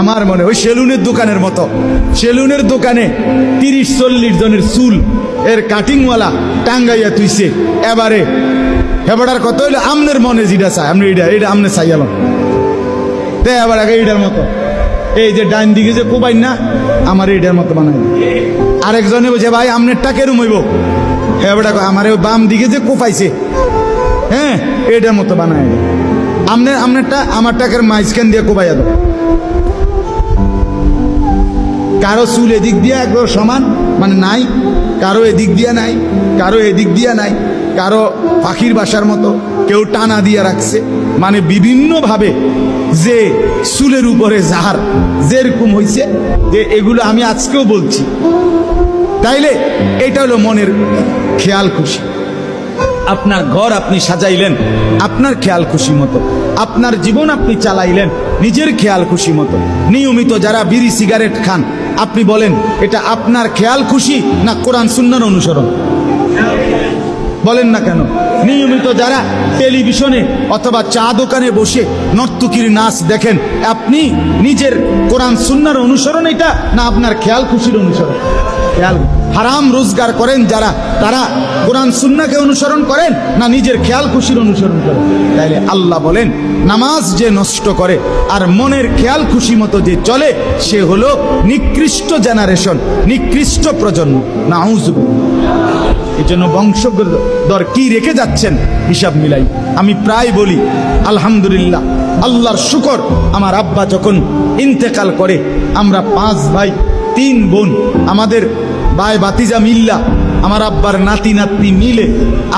আমার মনে ওই সেলুনের দোকানের মতো। সেলুনের দোকানে তিরিশ চল্লিশ জনের চুল, এর কাটিংওয়ালা টাঙ্গাইয়া তুইছে। এবারে হেবাটার কত হইল আমনের মনে যেটা চায় আপনি এটা এটা আমনে চাই আলাম তে আবার আগে এইটার মতো। এই যে ডাইন দিকে যে কোবাই না, আমার এইটার মতো বানাই আরেকজনে বলছে, ভাই, আমনেরটা কেরম হইব? হেবাটা আমার ওই বাম দিকে যে কোপাইছে হ্যাঁ এইটার মতো বানায় আমনের আমনেরটা আমার টাকার মাইজখান দিয়ে কোবাইয়া দাও। কারও চুল এদিক দিয়ে একবার সমান মানে নাই। কারও এদিক দিয়ে নাই, কারও এদিক দিয়ে নাই। কারও পাখির বাসার মতো কেউ টানা দিয়ে রাখছে। মানে বিভিন্নভাবে যে চুলের উপরে যাহার যেরকম হয়েছে যে এগুলো আমি আজকেও বলছি। তাইলে এটা হলো মনের খেয়াল খুশি। আপনার ঘর আপনি সাজাইলেন, আপনার খেয়াল খুশি মতো। আপনার জীবন আপনি চালাইলেন, নিজের খেয়াল খুশি মতো। নিয়মিত যারা বিড়ি, সিগারেট খান, আপনি বলেন, এটা আপনার খেয়াল খুশি না কোরআন সুন্নার অনুসরণ? বলেন না কেন? নিয়মিত যারা টেলিভিশনে অথবা চা দোকানে বসে নর্তকীর নাচ দেখেন, আপনি নিজের কোরআন সুন্নার অনুসরণ এটা না আপনার খেয়াল খুশির অনুসরণ? খেয়াল হারাম রোজগার করেন যারা, তারা কোরআন সুন্নাকে অনুসরণ করেন না নিজের খেয়াল খুশির অনুসরণ করেন। তাইলে আল্লাহ বলেন, নামাজ যে নষ্ট করে আর মনের খেয়াল খুশি মতো যে চলে, সে হলো নিকৃষ্ট জেনারেশন নিকৃষ্ট প্রজন্ম। না এই জন্য বংশধর কি রেখে যাচ্ছেন? হিসাব মিলাই। আমি প্রায় বলি, আলহামদুলিল্লাহ, আল্লাহর শুকর, আমার আব্বা যখন ইন্তেকাল করে, আমরা পাঁচ ভাই, তিন বোন, আমাদের ভাই বাতিজা মিল্লা, আমার আব্বার নাতি নাতনি মিলে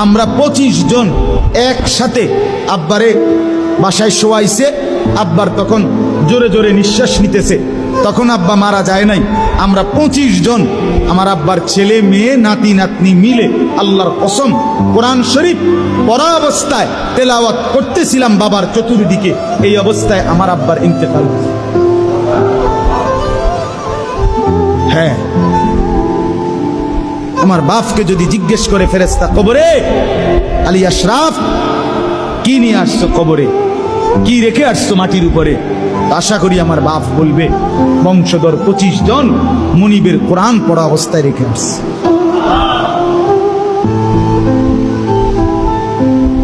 আমরা পঁচিশ জন একসাথে আব্বারে বাসায় শোয়াইছে। আব্বার তখন জোরে জোরে নিঃশ্বাস নিতেছে। তখন আব্বা মারা যায় নাই। আমরা পঁচিশ জন আমার আব্বার ছেলে, মেয়ে, নাতি, নাতনি মিলে আল্লাহর কসম কোরআন শরীফ পড়া অবস্থায় তেলাওয়াত করতেছিলাম বাবার চতুর্দিকে। এই অবস্থায় আমার আব্বার ইন্তেকাল হ্যাঁ। আমার বাপকে যদি জিজ্ঞেস করে ফেরেস্তা কবরে, আলী আশরাফ, কি নিয়ে আসছো কবরে? কি রেখে আসছো মাটির উপরে? আশা করি আমার বাপ বলবে, বংশধর পঁচিশ জন মনিবের কোরআন পড়া অবস্থায় রেখে আসছে।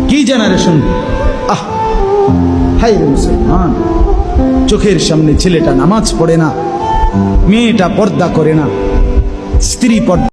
কি জেনারেশন আহ হাই মুসলমান। চোখের সামনে ছেলেটা নামাজ পড়ে না, মেয়েটা পর্দা করে না, স্ত্রী পর্দা